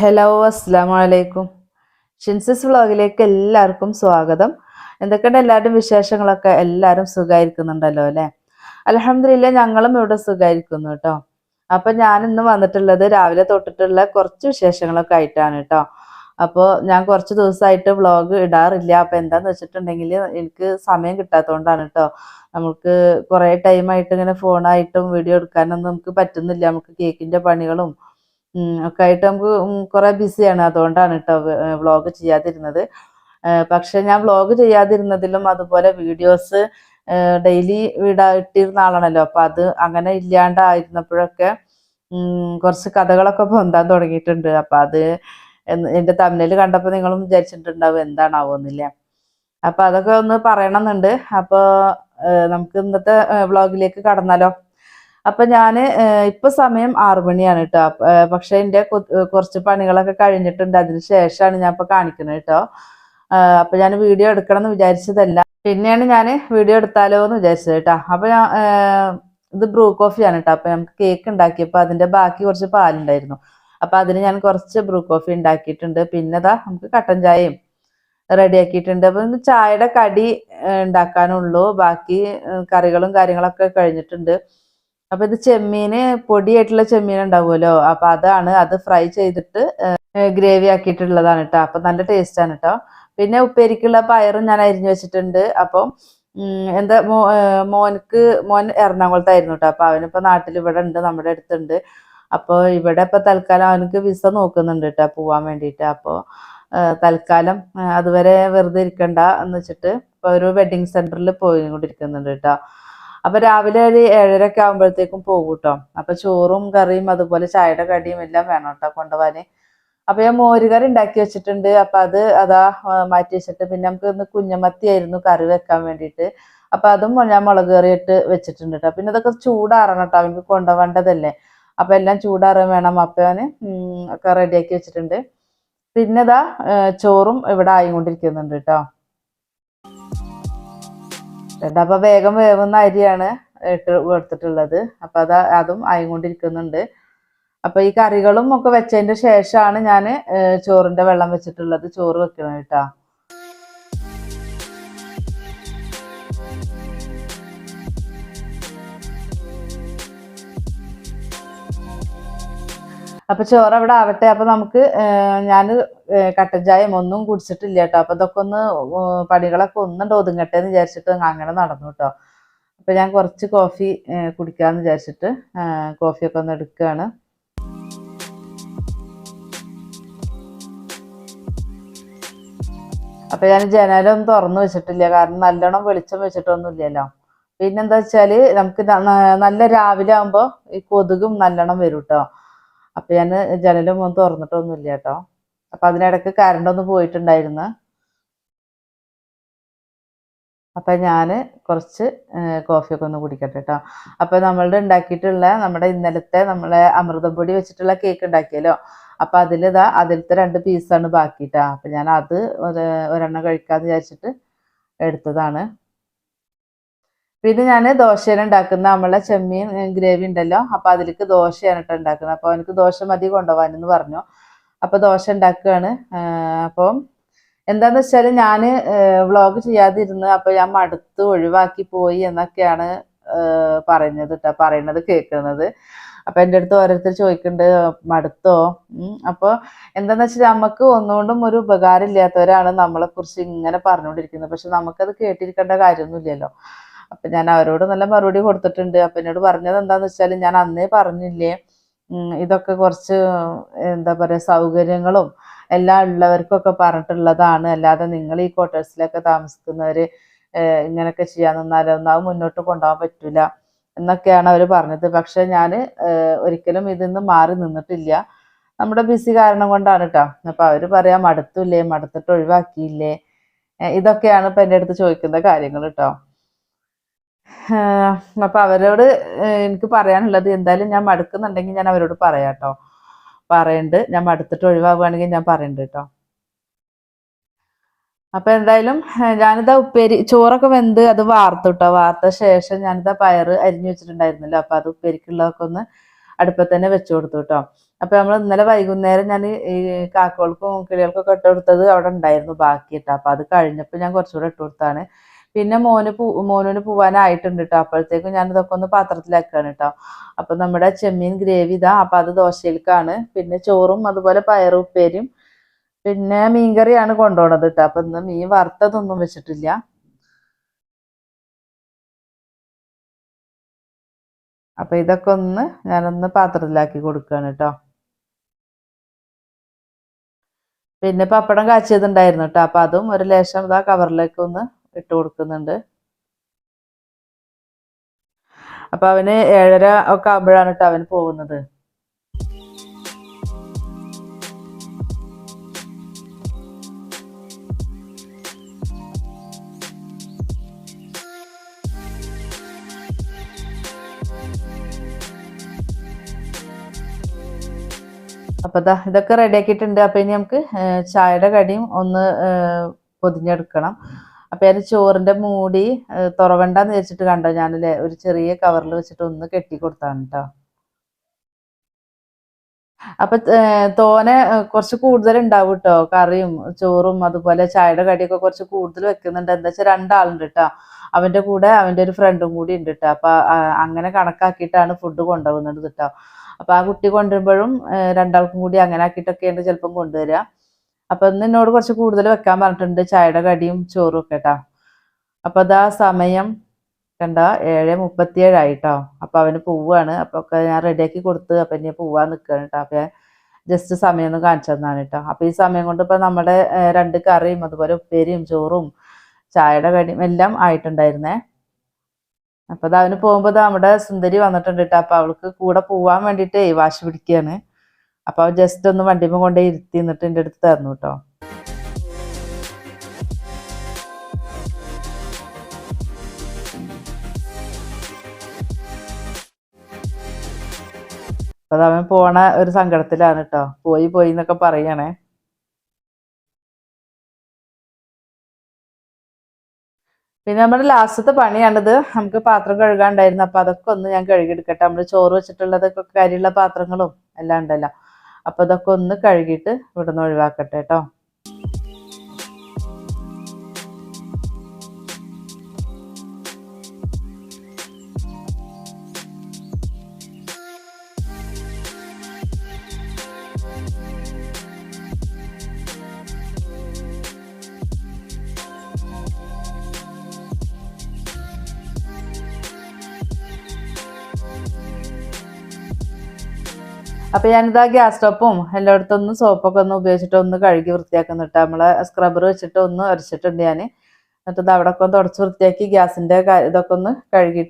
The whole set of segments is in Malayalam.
ഹലോ അസ്സാം വലൈക്കും ഷിൻസിസ് വ്ളോഗിലേക്ക് എല്ലാവർക്കും സ്വാഗതം. എന്തൊക്കെയുണ്ട് എല്ലാവരുടെയും വിശേഷങ്ങളൊക്കെ? എല്ലാവരും സുഖമായിരിക്കുന്നുണ്ടല്ലോ അല്ലേ? അലഹമില്ല ഞങ്ങളും ഇവിടെ സുഖമായിരിക്കുന്നു കേട്ടോ അപ്പം ഞാൻ ഇന്ന് വന്നിട്ടുള്ളത് രാവിലെ തൊട്ടിട്ടുള്ള കുറച്ച് വിശേഷങ്ങളൊക്കെ ആയിട്ടാണ് കേട്ടോ അപ്പോൾ ഞാൻ കുറച്ച് ദിവസമായിട്ട് വ്ളോഗ് ഇടാറില്ല. അപ്പോൾ എന്താണെന്ന് വെച്ചിട്ടുണ്ടെങ്കിൽ എനിക്ക് സമയം കിട്ടാത്തതുകൊണ്ടാണ് കേട്ടോ നമുക്ക് കുറേ ടൈമായിട്ട് ഇങ്ങനെ ഫോണായിട്ടും വീഡിയോ എടുക്കാനൊന്നും നമുക്ക് പറ്റുന്നില്ല. നമുക്ക് കേക്കിന്റെ പണികളും ഒക്കെ ആയിട്ട് നമുക്ക് കുറെ ബിസിയാണ് അതുകൊണ്ടാണ് കേട്ടോ വ്ളോഗ് ചെയ്യാതിരുന്നത്. പക്ഷെ ഞാൻ വ്ളോഗ് ചെയ്യാതിരുന്നതിലും അതുപോലെ വീഡിയോസ് ഡെയിലി വീടാ ഇട്ടിരുന്ന ആളാണല്ലോ. അപ്പൊ അത് അങ്ങനെ ഇല്ലാണ്ടായിരുന്നപ്പോഴൊക്കെ കുറച്ച് കഥകളൊക്കെ പൊന്താൻ തുടങ്ങിയിട്ടുണ്ട്. അപ്പൊ അത് എന്റെ തമിഴിൽ കണ്ടപ്പോൾ നിങ്ങളും വിചാരിച്ചിട്ടുണ്ടാവും എന്താണാവോന്നില്ല. അപ്പൊ അതൊക്കെ ഒന്ന് പറയണമെന്നുണ്ട്. അപ്പൊ ഏഹ് നമുക്ക് ഇന്നത്തെ വ്ളോഗിലേക്ക് കടന്നാലോ? അപ്പൊ ഏഹ് ഇപ്പൊ സമയം ആറു മണിയാണ് കേട്ടോ പക്ഷെ എന്റെ കുറച്ച് പണികളൊക്കെ കഴിഞ്ഞിട്ടുണ്ട്. അതിന് ശേഷമാണ് ഞാൻ ഇപ്പൊ കാണിക്കുന്നത് കേട്ടോ അപ്പൊ ഞാൻ വീഡിയോ എടുക്കണം എന്ന് വിചാരിച്ചതല്ല. പിന്നെയാണ് ഞാൻ വീഡിയോ എടുത്താലോ എന്ന് വിചാരിച്ചത് കേട്ടോ അപ്പൊ ഞാൻ ഇത് ബ്രൂ കോഫിയാണ് കേട്ടോ അപ്പൊ നമുക്ക് കേക്ക് ഉണ്ടാക്കിയപ്പോ അതിന്റെ ബാക്കി കുറച്ച് പാലുണ്ടായിരുന്നു. അപ്പൊ അതിന് ഞാൻ കുറച്ച് ബ്രൂ കോഫി ഉണ്ടാക്കിയിട്ടുണ്ട്. പിന്നെ ദാ നമുക്ക് കട്ടൻ ചായയും റെഡിയാക്കിയിട്ടുണ്ട്. അപ്പൊ ചായയുടെ കടി ഉണ്ടാക്കാനുള്ളൂ. ബാക്കി കറികളും കാര്യങ്ങളൊക്കെ കഴിഞ്ഞിട്ടുണ്ട്. അപ്പൊ ഇത് ചെമ്മീന് പൊടിയായിട്ടുള്ള ചെമ്മീൻ ഉണ്ടാവുമല്ലോ? അപ്പൊ അതാണ് അത് ഫ്രൈ ചെയ്തിട്ട് ഗ്രേവി ആക്കിയിട്ടുള്ളതാണ് കേട്ടോ അപ്പൊ നല്ല ടേസ്റ്റ് ആണ് കേട്ടോ പിന്നെ ഉപ്പേരിക്കുള്ള പയറും ഞാൻ അരിഞ്ഞു വെച്ചിട്ടുണ്ട്. അപ്പം എന്താ മോ മോനക്ക് മോൻ എറണാകുളത്തായിരുന്നു കേട്ടോ അപ്പൊ അവനിപ്പോ നാട്ടിൽ ഇവിടെ ഉണ്ട് നമ്മുടെ അടുത്തുണ്ട്. അപ്പൊ ഇവിടെ ഇപ്പൊ തൽക്കാലം അവനക്ക് വിസ നോക്കുന്നുണ്ട് കേട്ടോ പോവാൻ വേണ്ടിയിട്ട്. അപ്പൊ തൽക്കാലം അതുവരെ വെറുതെ ഇരിക്കണ്ട എന്ന് വെച്ചിട്ട് ഇപ്പൊ ഒരു വെഡിങ് സെന്ററിൽ പോയി കൊണ്ടിരിക്കുന്നുണ്ട് കേട്ടോ അപ്പൊ രാവിലെ ഒരു ഏഴരക്കെ ആകുമ്പോഴത്തേക്കും പോകും കേട്ടോ അപ്പൊ ചോറും കറിയും അതുപോലെ ചായയുടെ കടിയും എല്ലാം വേണം കേട്ടോ കൊണ്ടുപോവാന്. അപ്പൊ ഞാൻ മോരുകറി ഉണ്ടാക്കി വെച്ചിട്ടുണ്ട്. അപ്പൊ അത് അതാ മാറ്റി വെച്ചിട്ട് പിന്നെ നമുക്ക് ഇന്ന് കുഞ്ഞമത്തി ആയിരുന്നു കറി വെക്കാൻ വേണ്ടിയിട്ട്. അപ്പൊ അതും ഞാൻ മുളക് കറി ഇട്ട് വെച്ചിട്ടുണ്ട് കേട്ടോ പിന്നെ അതൊക്കെ ചൂടാറണം കേട്ടോ അവനക്ക് കൊണ്ടുപോകേണ്ടതല്ലേ. അപ്പൊ എല്ലാം ചൂടാറാൻ വേണം. അപ്പൊ ഞാൻ ഒക്കെ റെഡിയാക്കി വെച്ചിട്ടുണ്ട്. പിന്നെ ഇതാ ചോറും ഇവിടെ ആയിക്കൊണ്ടിരിക്കുന്നുണ്ട് കേട്ടോ ചേട്ടാ അപ്പൊ വേഗം വേവുന്ന അരിയാണ് എടുത്തിട്ടുള്ളത് അപ്പൊ അത് അതും ആയിക്കൊണ്ടിരിക്കുന്നുണ്ട്. അപ്പൊ ഈ കറികളും ഒക്കെ വെച്ചതിന്റെ ശേഷമാണ് ഞാൻ ചോറിന്റെ വെള്ളം വെച്ചിട്ടുള്ളത്. ചോറ് വെക്കണം കേട്ടാ. അപ്പൊ ചോറ് അവിടെ ആവട്ടെ. അപ്പൊ നമുക്ക് ഞാൻ കട്ടൻ ചായം ഒന്നും കുടിച്ചിട്ടില്ല കേട്ടോ അപ്പൊ ഇതൊക്കെ ഒന്ന് പണികളൊക്കെ ഒന്നും ഒതുങ്ങട്ടെ എന്ന് വിചാരിച്ചിട്ട് അങ്ങനെ നടന്നു കേട്ടോ അപ്പൊ ഞാൻ കുറച്ച് കോഫി കുടിക്കാന്ന് വിചാരിച്ചിട്ട് കോഫിയൊക്കെ ഒന്ന് എടുക്കുകയാണ് അപ്പൊ ഞാൻ ജനലൊന്നും തുറന്നു വെച്ചിട്ടില്ല. കാരണം നല്ലോണം വെളിച്ചം വെച്ചിട്ടൊന്നും ഇല്ലല്ലോ. പിന്നെന്താ വെച്ചാൽ നമുക്ക് നല്ല രാവിലെ ആകുമ്പോ ഈ കൊതുകും നല്ലോണം വരും കേട്ടോ അപ്പൊ ഞാൻ ജനലും ഒന്നും തുറന്നിട്ടൊന്നുമില്ല കേട്ടോ. അപ്പൊ അതിനിടക്ക് കറണ്ട് ഒന്ന് പോയിട്ടുണ്ടായിരുന്നു. അപ്പൊ ഞാൻ കുറച്ച് കോഫിയൊക്കെ ഒന്ന് കുടിക്കട്ടെ കേട്ടോ. അപ്പൊ നമ്മളുടെ ഉണ്ടാക്കിയിട്ടുള്ള നമ്മുടെ ഇന്നലത്തെ നമ്മളെ അമൃതം പൊടി വെച്ചിട്ടുള്ള കേക്ക് ഉണ്ടാക്കിയല്ലോ. അപ്പൊ അതിലിതാ അതിലത്തെ രണ്ട് പീസാണ് ബാക്കിട്ടാ അപ്പൊ ഞാൻ അത് ഒരെണ്ണം കഴിക്കാന്ന് വിചാരിച്ചിട്ട് എടുത്തതാണ്. പിന്നെ ഞാൻ ദോശയാണ് ഉണ്ടാക്കുന്ന നമ്മളെ ചെമ്മീൻ ഗ്രേവി ഉണ്ടല്ലോ. അപ്പൊ അതിലേക്ക് ദോശയാണ് കേട്ടോ ഉണ്ടാക്കുന്നത്. അപ്പൊ എനിക്ക് ദോശ മതി കൊണ്ടുപോകാനെന്ന് പറഞ്ഞു. അപ്പൊ ദോശ ഉണ്ടാക്കുകയാണ്. അപ്പം എന്താന്ന് വെച്ചാൽ ഞാൻ വ്ളോഗ് ചെയ്യാതിരുന്ന് അപ്പൊ ഞാൻ മടുത്ത് ഒഴിവാക്കി പോയി എന്നൊക്കെയാണ് പറയുന്നത് കേട്ടോ പറയണത് കേൾക്കുന്നത് അപ്പൊ എന്റെ അടുത്ത് ഓരോരുത്തർ ചോദിക്കുന്നുണ്ട് മടുത്തോ? അപ്പോൾ അപ്പൊ എന്താന്ന് വെച്ചാൽ നമുക്ക് ഒന്നുകൊണ്ടും ഒരു ഉപകാരം ഇല്ലാത്തവരാണ് നമ്മളെ കുറിച്ച് ഇങ്ങനെ പറഞ്ഞുകൊണ്ടിരിക്കുന്നത്. പക്ഷെ നമുക്കത് കേട്ടിരിക്കേണ്ട കാര്യമൊന്നുമില്ലല്ലോ. അപ്പൊ ഞാൻ അവരോട് നല്ല മറുപടി കൊടുത്തിട്ടുണ്ട്. അപ്പൊ എന്നോട് പറഞ്ഞത് എന്താന്ന് വെച്ചാൽ ഞാൻ അന്നേ പറഞ്ഞില്ലേ ഇതൊക്കെ കുറച്ച് എന്താ പറയാ സൗകര്യങ്ങളും എല്ലാം ഉള്ളവർക്കൊക്കെ പറഞ്ഞിട്ടുള്ളതാണ്. അല്ലാതെ നിങ്ങൾ ഈ ക്വാർട്ടേഴ്സിലൊക്കെ താമസിക്കുന്നവര് ഇങ്ങനെയൊക്കെ ചെയ്യാൻ നിന്നാലൊന്നും അത് മുന്നോട്ട് കൊണ്ടുപോകാൻ പറ്റൂല എന്നൊക്കെയാണ് അവർ പറഞ്ഞത്. പക്ഷെ ഞാൻ ഒരിക്കലും ഇതിന്ന് മാറി നിന്നിട്ടില്ല. നമ്മുടെ ബിസി കാരണം കൊണ്ടാണ് കേട്ടോ അപ്പൊ അവർ പറയാ മടുത്തില്ലേ മടുത്തിട്ട് ഒഴിവാക്കിയില്ലേ? ഇതൊക്കെയാണ് ഇപ്പൊ എന്റെ അടുത്ത് ചോദിക്കുന്ന കാര്യങ്ങൾ കേട്ടോ അപ്പൊ അവരോട് എനിക്ക് പറയാനുള്ളത് എന്തായാലും ഞാൻ മടുക്കുന്നുണ്ടെങ്കിൽ ഞാൻ അവരോട് പറയാം കേട്ടോ പറയണ്ട് ഞാൻ മടുത്തിട്ട് ഒഴിവാകുകയാണെങ്കിൽ ഞാൻ പറയണ്ട് കേട്ടോ അപ്പൊ എന്തായാലും ഞാനിതാ ഉപ്പേരി ചോറൊക്കെ വെന്ത് അത് വാർത്തു കേട്ടോ വാർത്ത ശേഷം ഞാനിതാ പയറ് അരിഞ്ഞു വെച്ചിട്ടുണ്ടായിരുന്നല്ലോ അപ്പൊ അത് ഉപ്പേരിക്കുള്ളതൊക്കെ ഒന്ന് അടുപ്പത്ത് തന്നെ വെച്ചു കൊടുത്തു കേട്ടോ അപ്പൊ നമ്മൾ ഇന്നലെ വൈകുന്നേരം ഞാൻ ഈ കാക്കകൾക്കും കിളികൾക്കൊക്കെ ഇട്ട് കൊടുത്തത് അവിടെ ഉണ്ടായിരുന്നു ബാക്കി ഇട്ടോ അപ്പൊ അത് കഴിഞ്ഞപ്പോൾ ഞാൻ കുറച്ചുകൂടെ ഇട്ട് കൊടുത്താണ്. പിന്നെ മോന് പൂ മോനോന് പോവാനായിട്ടുണ്ട് കേട്ടോ അപ്പോഴത്തേക്കും ഞാൻ ഇതൊക്കെ ഒന്ന് പാത്രത്തിലാക്കാണ് കേട്ടോ അപ്പൊ നമ്മുടെ ചെമ്മീൻ ഗ്രേവി ഇതാ. അപ്പൊ അത് ദോശയിലേക്കാണ് പിന്നെ ചോറും അതുപോലെ പയറും ഉപ്പേരിയും പിന്നെ മീൻകറിയാണ് കൊണ്ടുപോണത് കേട്ടോ അപ്പൊ ഇന്ന് മീൻ വറുത്തതൊന്നും വെച്ചിട്ടില്ല. അപ്പൊ ഇതൊക്കെ ഒന്ന് ഞാനൊന്ന് പാത്രത്തിലാക്കി കൊടുക്കുകയാണ് കേട്ടോ പിന്നെ പപ്പടം കാച്ചിയതുണ്ടായിരുന്നു കേട്ടോ അപ്പൊ അതും ഒരു ലേശം ഇതാ കവറിലേക്ക് ഒന്ന് ഇട്ട് കൊടുക്കുന്നുണ്ട്. അപ്പൊ അവന് ഏഴര ഒക്കെ ആകുമ്പോഴാണ് കേട്ടോ അവന് പോകുന്നത്. അപ്പൊ ദാ ഇതൊക്കെ റെഡി ആക്കിയിട്ടുണ്ട്. അപ്പൊ ഇനി നമുക്ക് ചായയുടെ കടിയും ഒന്ന് പൊതിഞ്ഞെടുക്കണം. അപ്പൊ ഞാൻ ചോറിന്റെ മൂടി തുറവണ്ടെന്ന് വെച്ചിട്ട് കണ്ടോ ഞാനല്ലേ ഒരു ചെറിയ കവറിൽ വെച്ചിട്ട് ഒന്ന് കെട്ടി കൊടുത്താണ് കേട്ടോ അപ്പൊ തോനെ കുറച്ച് കൂടുതൽ ഉണ്ടാവും കേട്ടോ കറിയും ചോറും അതുപോലെ ചായയുടെ കടിയൊക്കെ കുറച്ച് കൂടുതൽ വെക്കുന്നുണ്ട്. എന്താ വെച്ചാൽ രണ്ടാളുണ്ട് കേട്ടോ അവന്റെ കൂടെ അവന്റെ ഒരു ഫ്രണ്ടും കൂടി ഉണ്ട് കേട്ടോ അപ്പൊ അങ്ങനെ കണക്കാക്കിയിട്ടാണ് ഫുഡ് കൊണ്ടുപോകുന്നത് കേട്ടോ അപ്പൊ ആ കുട്ടി കൊണ്ടുവരുമ്പോഴും രണ്ടാൾക്കും കൂടി അങ്ങനെ ആക്കിയിട്ടൊക്കെയാണ് ചിലപ്പം കൊണ്ടുവരിക. അപ്പൊ ഇന്ന് എന്നോട് കുറച്ച് കൂടുതൽ വെക്കാൻ പറഞ്ഞിട്ടുണ്ട്. ചായയുടെ കടിയും ചോറും ഒക്കെ കേട്ടോ അപ്പൊ അതാ സമയം കണ്ട ഏഴ് മുപ്പത്തിയേഴായിട്ടോ അപ്പൊ അവന് പോവാണ്. അപ്പൊ ഒക്കെ ഞാൻ റെഡിയാക്കി കൊടുത്ത് അപ്പൊ ഇനി പോവാൻ നിൽക്കുകയാണ് കേട്ടോ അപ്പൊ ജസ്റ്റ് സമയം ഒന്ന് കാണിച്ചു തന്നാണ് കേട്ടോ അപ്പൊ ഈ സമയം കൊണ്ട് ഇപ്പൊ നമ്മുടെ രണ്ട് കറിയും അതുപോലെ ഉപ്പേരിയും ചോറും ചായയുടെ കടിയും എല്ലാം ആയിട്ടുണ്ടായിരുന്നേ. അപ്പൊ അത് അവന് പോകുമ്പോ നമ്മുടെ സുന്ദരി വന്നിട്ടുണ്ട് കേട്ടോ അപ്പൊ അവൾക്ക് കൂടെ പോവാൻ വേണ്ടിട്ടേ വാശി പിടിക്കുകയാണ് അപ്പൊ അവൻ ജസ്റ്റ് ഒന്ന് വണ്ടിമ്മ കൊണ്ടേ ഇരുത്തി എന്നിട്ട് എന്റെ അടുത്ത് തന്നു കേട്ടോ അപ്പൊ അവൻ പോണ ഒരു സങ്കടത്തിലാണ് കേട്ടോ പോയി പോയി എന്നൊക്കെ പറയണേ. പിന്നെ നമ്മുടെ ലാസ്റ്റത്തെ പണിയാണിത്. നമുക്ക് പാത്രം കഴുകാണ്ടായിരുന്നു. അപ്പൊ അതൊക്കെ ഒന്ന് ഞാൻ കഴുകിയെടുക്കട്ടെ. നമ്മൾ ചോറ് വെച്ചിട്ടുള്ളതൊക്കെ കരിയുള്ള പാത്രങ്ങളും എല്ലാം ഉണ്ടല്ലോ. അപ്പൊ ഇതൊക്കെ ഒന്ന് കഴുകിയിട്ട് ഇവിടുന്ന് ഒഴിവാക്കട്ടെ കേട്ടോ അപ്പൊ ഞാനിതാ ഗ്യാസ് സ്റ്റോപ്പും എല്ലായിടത്തും ഒന്ന് സോപ്പൊക്കെ ഒന്ന് ഉപയോഗിച്ചിട്ട് ഒന്ന് കഴുകി വൃത്തിയാക്കുന്നുണ്ട് നമ്മളെ സ്ക്രബർ വെച്ചിട്ട് ഒന്ന് അരച്ചിട്ടുണ്ട് ഞാൻ എന്നിട്ട് ഇത് അവിടെ ഒക്കെ തുടച്ച് വൃത്തിയാക്കി ഗ്യാസിന്റെ ഇതൊക്കെ ഒന്ന്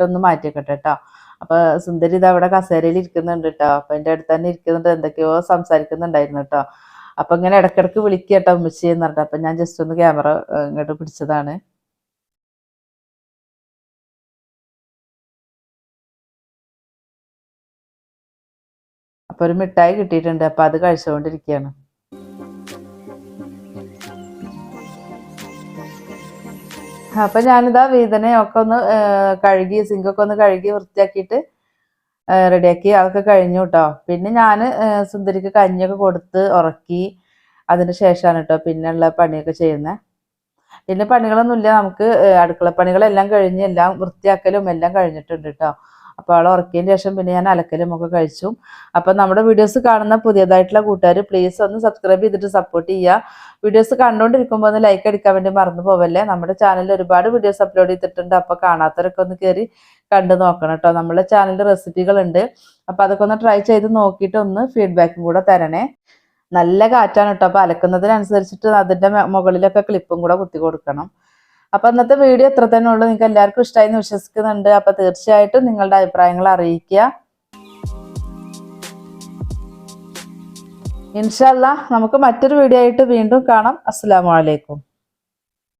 ഒന്ന് മാറ്റിയേക്കട്ടെ കേട്ടോ അപ്പൊ സുന്ദരി ഇത് അവിടെ കസേരയിൽ ഇരിക്കുന്നുണ്ട് കേട്ടോ അപ്പൊ എന്റെ അടുത്ത് തന്നെ ഇരിക്കുന്നുണ്ട്. എന്തൊക്കെയോ സംസാരിക്കുന്നുണ്ടായിരുന്നു കേട്ടോ അപ്പൊ ഇങ്ങനെ ഇടക്കിടക്ക് വിളിക്കുക കേട്ടോ ഉമ്മച്ചി എന്ന് പറഞ്ഞിട്ട്. അപ്പൊ ഞാൻ ജസ്റ്റ് ഒന്ന് ക്യാമറ ഇങ്ങോട്ട് പിടിച്ചതാണ്. അപ്പൊ ഒരു മിഠായി കിട്ടിയിട്ടുണ്ട്. അപ്പൊ അത് കഴിച്ചുകൊണ്ടിരിക്കുകയാണ് അപ്പൊ ഞാനിതാ വീതനയൊക്കെ ഒന്ന് കഴുകി സിങ്കൊക്കെ ഒന്ന് കഴുകി വൃത്തിയാക്കിയിട്ട് റെഡിയാക്കി. അതൊക്കെ കഴിഞ്ഞു കേട്ടോ പിന്നെ ഞാൻ സുന്ദരിക്ക് കഞ്ഞിയൊക്കെ കൊടുത്ത് ഉറക്കി അതിന് ശേഷമാണ് കേട്ടോ പിന്നെയുള്ള പണിയൊക്കെ ചെയ്യുന്നത് പിന്നെ പണികളൊന്നുമില്ല. നമുക്ക് അടുക്കള പണികളെല്ലാം കഴിഞ്ഞ് എല്ലാം വൃത്തിയാക്കലും എല്ലാം കഴിഞ്ഞിട്ടുണ്ട് കേട്ടോ അപ്പോൾ അവളെ ഉറക്കിയതിന് ശേഷം പിന്നെ ഞാൻ അലക്കലും ഒക്കെ കഴിച്ചു. അപ്പോൾ നമ്മുടെ വീഡിയോസ് കാണുന്ന പുതിയതായിട്ടുള്ള കൂട്ടുകാർ പ്ലീസ് ഒന്ന് സബ്സ്ക്രൈബ് ചെയ്തിട്ട് സപ്പോർട്ട് ചെയ്യുക. വീഡിയോസ് കണ്ടുകൊണ്ടിരിക്കുമ്പോൾ ഒന്ന് ലൈക്ക് അടിക്കാൻ വേണ്ടി മറന്നു പോവല്ലേ? നമ്മുടെ ചാനലിൽ ഒരുപാട് വീഡിയോസ് അപ്ലോഡ് ചെയ്തിട്ടുണ്ട്. അപ്പോൾ കാണാത്തവരൊക്കെ ഒന്ന് കയറി കണ്ടു നോക്കണം കേട്ടോ. നമ്മുടെ ചാനലിൽ റെസിപ്പികളുണ്ട് അപ്പോൾ അതൊക്കെ ഒന്ന് ട്രൈ ചെയ്ത് നോക്കിയിട്ട് ഒന്ന് ഫീഡ്ബാക്കും കൂടെ തരണേ. നല്ല കാറ്റാണ് കേട്ടോ. അപ്പോൾ അലക്കുന്നതിനനുസരിച്ചിട്ട് അതിന്റെ മുകളിലൊക്കെ ക്ലിപ്പും കൂടെ കുത്തി കൊടുക്കണം. അപ്പോൾ ഇന്നത്തെ വീഡിയോ ഇത്ര തന്നെ ഉള്ളൂ. നിങ്ങൾക്ക് എല്ലാവർക്കും ഇഷ്ടമായി എന്ന് വിശ്വസിക്കുന്നുണ്ട്. അപ്പൊ തീർച്ചയായിട്ടും നിങ്ങളുടെ അഭിപ്രായങ്ങൾ അറിയിക്കുക. ഇൻഷല്ല നമുക്ക് മറ്റൊരു വീഡിയോ ആയിട്ട് വീണ്ടും കാണാം. അസ്സാം അലൈക്കും.